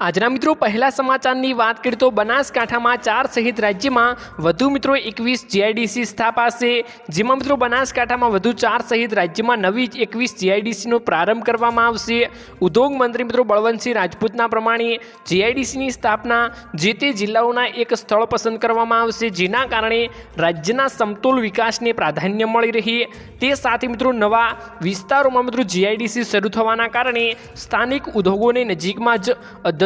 આજના મિત્રો, પહેલા સમાચારની વાત કરીએ તો બનાસકાંઠામાં ચાર સહિત રાજ્યમાં વધુ મિત્રો એકવીસ જીઆઈડીસી સ્થાપાશે. જેમાં મિત્રો, બનાસકાંઠામાં વધુ ચાર સહિત રાજ્યમાં નવી એકવીસ જીઆઈડીસીનો પ્રારંભ કરવામાં આવશે. ઉદ્યોગ મંત્રી મિત્રો બળવંતસિંહ રાજપૂતના પ્રમાણે જીઆઈડીસીની સ્થાપના જે તે જિલ્લાઓના એક સ્થળ પસંદ કરવામાં આવશે, જેના કારણે રાજ્યના સમતોલ વિકાસને પ્રાધાન્ય મળી રહે. તે સાથે મિત્રો, નવા વિસ્તારોમાં મિત્રો જીઆઈડીસી શરૂ થવાના કારણે સ્થાનિક ઉદ્યોગોને નજીકમાં જ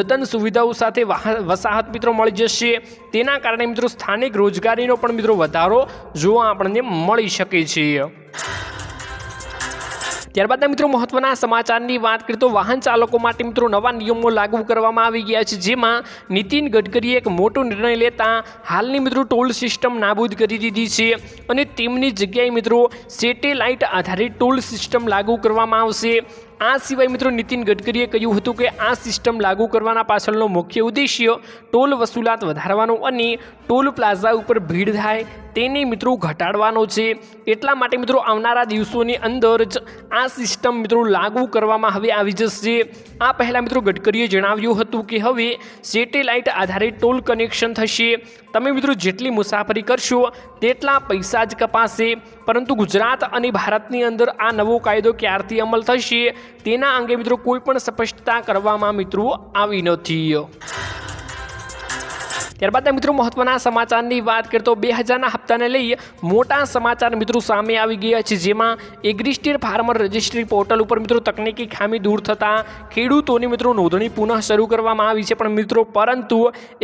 અદ્યતન સુવિધાઓ સાથે વસાહત મિત્રો મળી જશે. તેના કારણે મિત્રો સ્થાનિક રોજગારીનો પણ મિત્રો વધારો જોવા આપણને મળી શકે છે. ત્યારબાદના મિત્રો મહત્વના સમાચારની વાત કરીએ તો વાહન ચાલકો માટે મિત્રો નવા નિયમો લાગુ કરવામાં આવી ગયા છે. જેમાં નીતિન ગડકરીએ એક મોટો નિર્ણય લેતા હાલની મિત્રો ટોલ સિસ્ટમ નાબૂદ કરી દીધી છે અને તેમની જગ્યાએ મિત્રો સેટેલાઇટ આધારિત ટોલ સિસ્ટમ લાગુ કરવામાં આવશે. આ સિવાય મિત્રો નીતિન ગડકરીએ કહ્યું હતું કે આ સિસ્ટમ લાગુ કરવાના પાછળનો મુખ્ય ઉદ્દેશ્ય ટોલ વસૂલાત વધારવાનો અને ટોલ પ્લાઝા ઉપર ભીડ થાય તેને મિત્રો ઘટાડવાનો છે. એટલા માટે મિત્રો આવનારા દિવસોની અંદર જ આ સિસ્ટમ મિત્રો લાગુ કરવામાં હવે આવી જશે. આ પહેલાં મિત્રો ગડકરીએ જણાવ્યું હતું કે હવે સેટેલાઇટ આધારિત ટોલ કનેક્શન થશે. તમે મિત્રો જેટલી મુસાફરી કરશો તેટલા પૈસા જ કપાશે. પરંતુ ગુજરાત અને ભારતની અંદર આ નવો કાયદો ક્યારથી અમલ થશે? તેના અંગે મિત્રો કોઈ પણ સ્પષ્ટતા કરવામાં મિત્રો આવી નથી ત્યારબાદ મિત્રો મહત્વના સમાચારની વાત કરીએ તો બે હજારના હપ્તાને લઈ મોટા સમાચાર મિત્રો સામે આવી ગયા છે, જેમાં એગ્રીસ્ટીર ફાર્મર રજિસ્ટ્રી પોર્ટલ ઉપર મિત્રો તકનીકી ખામી દૂર થતાં ખેડૂતોની મિત્રો નોંધણી પુનઃ શરૂ કરવામાં આવી છે. પણ મિત્રો, પરંતુ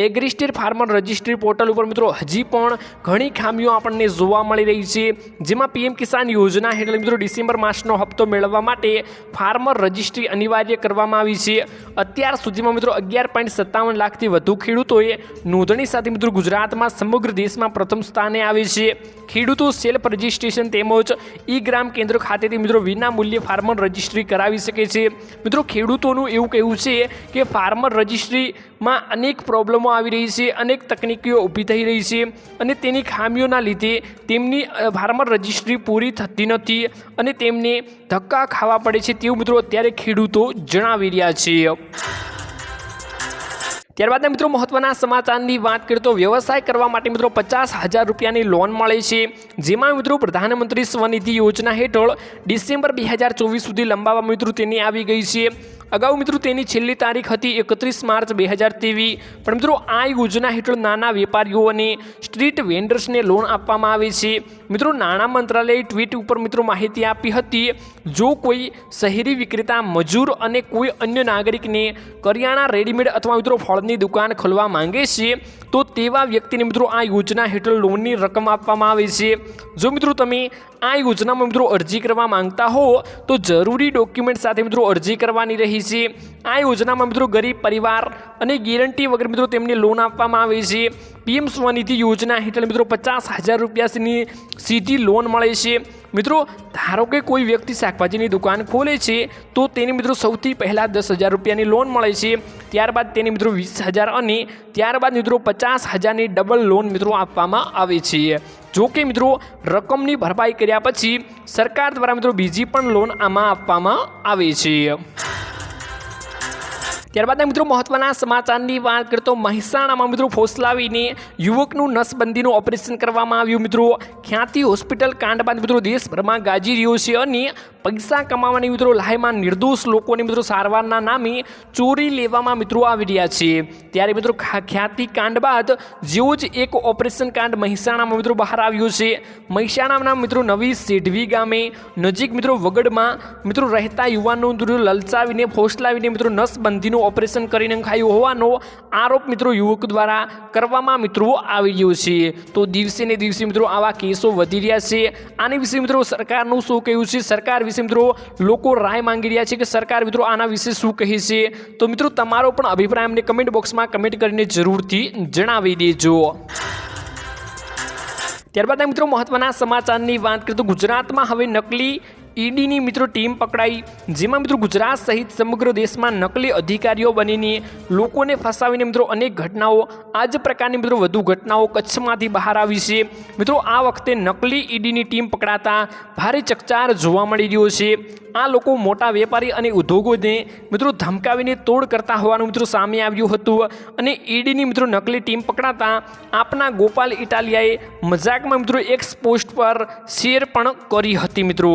એગ્રીસ્ટીર ફાર્મર રજિસ્ટ્રી પોર્ટલ ઉપર મિત્રો હજી પણ ઘણી ખામીઓ આપણને જોવા મળી રહી છે. જેમાં પીએમ કિસાન યોજના હેઠળ મિત્રો ડિસેમ્બર માસનો હપ્તો મેળવવા માટે ફાર્મર રજિસ્ટ્રી અનિવાર્ય કરવામાં આવી છે. અત્યાર સુધીમાં મિત્રો અગિયાર પોઈન્ટ સત્તાવન લાખથી વધુ ખેડૂતોએ નોંધણી સાથે મિત્રો ગુજરાતમાં સમગ્ર દેશમાં પ્રથમ સ્થાને આવે છે. ખેડૂતો સેલ્ફ રજિસ્ટ્રેશન તેમજ ઈ ગ્રામ કેન્દ્ર ખાતેથી મિત્રો વિના મૂલ્યે ફાર્મર રજિસ્ટ્રી કરાવી શકે છે. મિત્રો ખેડૂતોનું એવું કહેવું છે કે ફાર્મર રજિસ્ટ્રીમાં અનેક પ્રોબ્લેમો આવી રહી છે, અનેક તકનીકીઓ ઊભી થઈ રહી છે અને તેની ખામીઓના લીધે તેમની ફાર્મર રજિસ્ટ્રી પૂરી થતી નથી અને તેમને ધક્કા ખાવા પડે છે તેવું મિત્રો અત્યારે ખેડૂતો જણાવી રહ્યા છે. ત્યારબાદ મિત્રો મહત્વના સમાચારની વાત કરીએ તો વ્યવસાય કરવા માટે મિત્રો પચાસ હજાર રૂપિયાની લોન મળે છે. જેમાં મિત્રો પ્રધાનમંત્રી સ્વનિધિ યોજના હેઠળ ડિસેમ્બર બે હજાર ચોવીસ સુધી લંબાવવા મિત્રો તેની આવી ગઈ છે. અગાઉ મિત્રો તેની છેલ્લી તારીખ હતી એકત્રીસ માર્ચ બે હજાર તેવી પણ મિત્રો આ યોજના હેઠળ નાના વેપારીઓ અને સ્ટ્રીટ વેન્ડર્સને લોન આપવામાં આવે છે. મિત્રો નાણાં મંત્રાલયે ટ્વીટ ઉપર મિત્રો માહિતી આપી હતી, જો કોઈ શહેરી વિક્રેતા મજૂર અને કોઈ અન્ય નાગરિકને કરિયાણા રેડીમેડ અથવા મિત્રો ફળની દુકાન ખોલવા માંગે છે તો તેવા વ્યક્તિને મિત્રો આ યોજના હેઠળ લોનની રકમ આપવામાં આવે છે. જો મિત્રો તમે આ યોજનામાં મિત્રો અરજી કરવા માંગતા હો, તો જરૂરી ડોક્યુમેન્ટ સાથે મિત્રો અરજી કરવાની રહી છે. આ યોજનામાં મિત્રો ગરીબ પરિવાર અને ગેરંટી વગર મિત્રો તેમને લોન આપવામાં આવે છે. પીએમ સ્વનિધિ યોજના હેઠળ મિત્રો પચાસ હજાર રૂપિયાની સીધી લોન મળે છે. મિત્રો, ધારો કે કોઈ વ્યક્તિ શાકભાજીની દુકાન ખોલે છે, તો તેને મિત્રો સૌથી પહેલાં દસ હજાર રૂપિયાની લોન મળે છે. ત્યારબાદ તેને મિત્રો વીસ હજાર અને ત્યારબાદ મિત્રો પચાસ હજારની ડબલ લોન મિત્રો આપવામાં આવે છે. જો કે મિત્રો, રકમની ભરપાઈ કર્યા પછી સરકાર દ્વારા મિત્રો બીજી પણ લોન આમાં આપવામાં આવે છે. ત્યારબાદ મિત્રો મહત્વના સમાચારની વાત કરીએ તો મહેસાણામાં મિત્રો ફોસલાવીને યુવકનું નસબંધીનું ઓપરેશન કરવામાં આવ્યું. મિત્રો ખ્યાતિ હોસ્પિટલ કાંડ બાદ મિત્રો દેશભરમાં ગાજી રહ્યો છે અને પૈસા કમાવાની મિત્રો લાહેમાં નિર્દોષ લોકોની મિત્રો સારવારના નામે ચોરી લેવામાં મિત્રો આવી રહ્યા છે. ત્યારે મિત્રો ખ્યાતિ કાંડ બાદ જેવો જ એક ઓપરેશન કાંડ મહેસાણામાં મિત્રો બહાર આવ્યું છે. મહેસાણાના મિત્રો નવી સેઢવી ગામે નજીક મિત્રો વગડમાં મિત્રો રહેતા યુવાનો લલચાવીને ફોસલાવીને મિત્રો નસબંધીનું ઓપરેશન કરીને ખાયું હોવાનો આરોપ મિત્રો યુવક દ્વારા કરવામાં મિત્રો આવી રહ્યો છે. તો દિવસે ને દિવસે મિત્રો આવા કેસો વધી રહ્યા છે. આની વિશે મિત્રો સરકારનું શું કહેવું છે? સરકાર વિશે મિત્રો લોકો રાય માંગી રહ્યા છે કે સરકાર મિત્રો આના વિશે શું કહે છે? તો મિત્રો તમારો પણ અભિપ્રાય અમને કમેન્ટ બોક્સમાં કમેન્ટ કરીને જરૂરથી જણાવી દેજો. ત્યારબાદ મિત્રો મહત્વના સમાચારની વાત કરીએ તો ગુજરાતમાં હવે નકલી ઈડીની મિત્રો ટીમ પકડાઈ, જેમાં મિત્રો ગુજરાત સહિત સમગ્ર દેશમાં નકલી અધિકારીઓ બનીને લોકોને ફસાવીને મિત્રો અનેક ઘટનાઓ આ જ પ્રકારની મિત્રો વધુ ઘટનાઓ કચ્છમાંથી બહાર આવી છે. મિત્રો આ વખતે નકલી ઈડીની ટીમ પકડાતા ભારે ચકચાર જોવા મળી રહ્યો છે. આ લોકો મોટા વેપારી અને ઉદ્યોગોને મિત્રો ધમકાવીને તોડ કરતા હોવાનું મિત્રો સામે આવ્યું હતું અને ઈડીની મિત્રો નકલી ટીમ પકડાતા આપના ગોપાલ ઇટાલિયાએ મજાકમાં મિત્રો એક પોસ્ટ પર શેર પણ કરી હતી મિત્રો.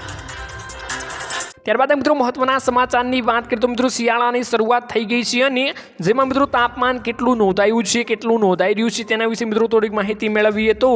ત્યારબાદ મિત્રો મહત્વના સમાચારની વાત કરીએ તો મિત્રો શિયાળાની શરૂઆત થઈ ગઈ છે અને જેમાં મિત્રો તાપમાન કેટલું નોંધાયું છે, કેટલું નોંધાઈ રહ્યું છે તેના વિશે મિત્રો થોડીક માહિતી મેળવીએ તો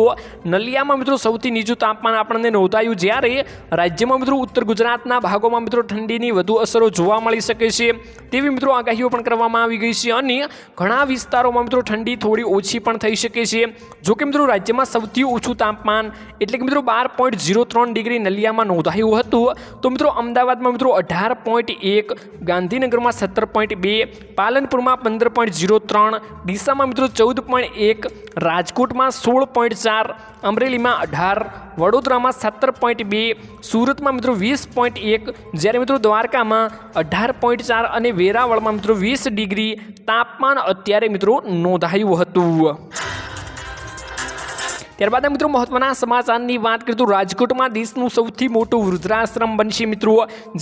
નલિયામાં મિત્રો સૌથી નીચું તાપમાન આપણને નોંધાયું જ્યારે રાજ્યમાં મિત્રો ઉત્તર ગુજરાતના ભાગોમાં મિત્રો ઠંડીની વધુ અસરો જોવા મળી શકે છે તેવી મિત્રો આગાહીઓ પણ કરવામાં આવી ગઈ છે અને ઘણા વિસ્તારોમાં મિત્રો ઠંડી થોડી ઓછી પણ થઈ શકે છે. જો કે મિત્રો રાજ્યમાં સૌથી ઓછું તાપમાન એટલે કે મિત્રો બાર પોઈન્ટ ઝીરો ત્રણ ડિગ્રી નલિયામાં નોંધાયું હતું. તો મિત્રો અમદાવાદમાં મિત્રો અઢાર પોઈન્ટ એક, ગાંધીનગરમાં સત્તર પોઈન્ટ બે, પાલનપુરમાં પંદર પોઈન્ટ ઝીરો ત્રણ, ડીસામાં મિત્રો ચૌદ પોઈન્ટ એક, રાજકોટમાં સોળ પોઈન્ટ ચાર, અમરેલીમાં અઢાર, વડોદરામાં સત્તર પોઈન્ટ બે, સુરતમાં મિત્રો વીસ પોઈન્ટ એક, જ્યારે મિત્રો દ્વારકામાં અઢાર પોઈન્ટ ચાર અને વેરાવળમાં મિત્રો વીસ ડિગ્રી, તાપમાન અત્યારે મિત્રો નોંધાયું હતું. ત્યારબાદ મિત્રો મહત્વના સમાચારની વાત કરીએ તો રાજકોટમાં દેશનું સૌથી મોટું વૃદ્ધાશ્રમ બનશે મિત્રો.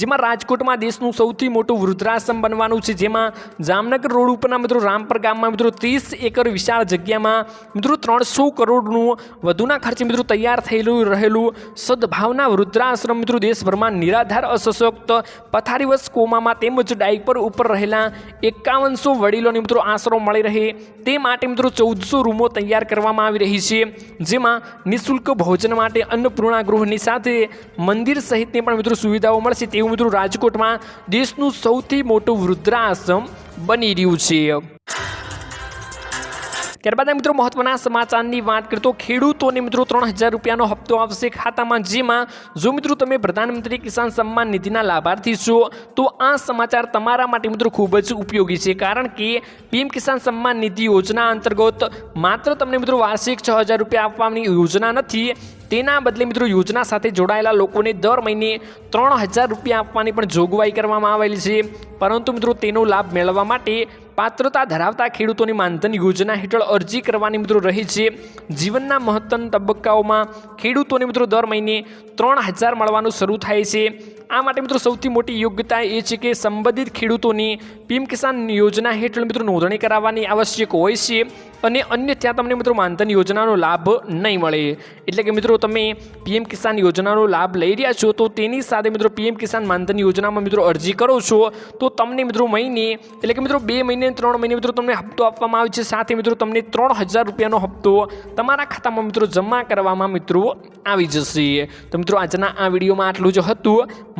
જેમાં રાજકોટમાં દેશનું સૌથી મોટું વૃદ્ધાશ્રમ બનવાનું છે. જેમાં જામનગર રોડ ઉપરના મિત્રો રામપર ગામમાં મિત્રો ત્રીસ એકર વિશાળ જગ્યામાં મિત્રો ત્રણસો કરોડનું વધુના ખર્ચે મિત્રો તૈયાર થયેલું રહેલું સદભાવના વૃદ્ધાશ્રમ મિત્રો દેશભરમાં નિરાધાર, અસશક્ત, પથારીવશ કોમામાં તેમજ ડાયપર ઉપર રહેલા એકાવનસો વડીલોને મિત્રો આશરો મળી રહે. તે માટે મિત્રો ચૌદસો રૂમો તૈયાર કરવામાં આવી રહી છે. જેમાં નિઃશુલ્ક ભોજન માટે અન્નપૂર્ણા ગૃહની સાથે મંદિર સહિતની પણ મિત્રો સુવિધાઓ મળશે તેવું મિત્રો રાજકોટમાં દેશનું સૌથી મોટું વૃદ્ધાશ્રમ બની રહ્યું છે. ત્યારબાદ મિત્રો મહત્વના સમાચારની વાત કરીએ તો ખેડૂતોને મિત્રો ત્રણ હજાર રૂપિયાનો હપ્તો આવશે ખાતામાં, જેમાં જો મિત્રો તમે પ્રધાનમંત્રી કિસાન સન્માન નિધિના લાભાર્થી છો, તો આ સમાચાર તમારા માટે મિત્રો ખૂબ જ ઉપયોગી છે. કારણ કે પીએમ કિસાન સન્માન નિધિ યોજના અંતર્ગત માત્ર તમને મિત્રો વાર્ષિક છ હજાર રૂપિયા આપવાની યોજના નથી, તેના બદલે મિત્રો યોજના સાથે જોડાયેલા લોકોને દર મહિને ત્રણ હજાર રૂપિયા આપવાની પણ જોગવાઈ કરવામાં આવેલી છે. પરંતુ મિત્રો તેનો લાભ મેળવવા માટે પાત્રતા ધરાવતા ખેડૂતોની માનધન યોજના હેઠળ અરજી કરવાની મિત્રો રહી છે. જીવનના મહત્તમ તબક્કાઓમાં ખેડૂતોને મિત્રો દર મહિને ત્રણ હજાર મળવાનું શરૂ થાય છે. આ માટે મિત્રો સૌથી મોટી યોગ્યતા એ છે કે સંબંધિત ખેડૂતોની પીએમ કિસાન યોજના હેઠળ મિત્રો નોંધણી કરાવવાની આવશ્યક હોય છે અને અન્ય ત્યાં તમને મિત્રો માનધન યોજનાનો લાભ નહીં મળે. એટલે કે મિત્રો તમે પીએમ કિસાન યોજનાનો લાભ લઈ રહ્યા છો તો તેની સાથે મિત્રો પીએમ કિસાન માનધન યોજનામાં મિત્રો અરજી કરો છો તો તમને મિત્રો મહિને એટલે કે મિત્રો બે મહિને ત્રણ મહિને મિત્રો તમને હપ્તો આપવામાં આવે છે. સાથે મિત્રો તમને ત્રણ હજાર રૂપિયાનો હપ્તો તમારા ખાતામાં મિત્રો જમા કરવામાં મિત્રો આવી જશે. તો મિત્રો આજના આ વિડીયોમાં આટલું જ હતું.